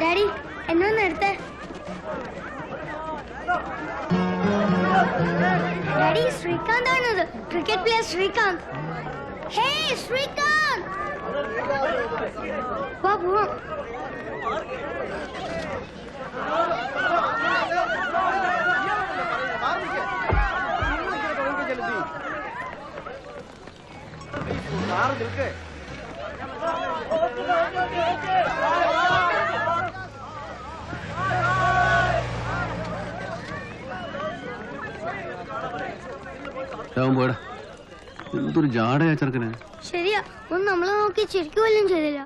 Daddy എന്നെ എടുത്തേ? Daddy Srikanth ആണത് cricket player Srikanth. Hey Srikanth! വാ പോവാം. അവൻ പോയടാ എന്തൊരു ജാടയാ ചെറുക്കന്. ശരിയാ. ഒന്ന് നമ്മളെ നോക്കി ചിരിക്കുവല്ലോ ചെയ്തില്ല.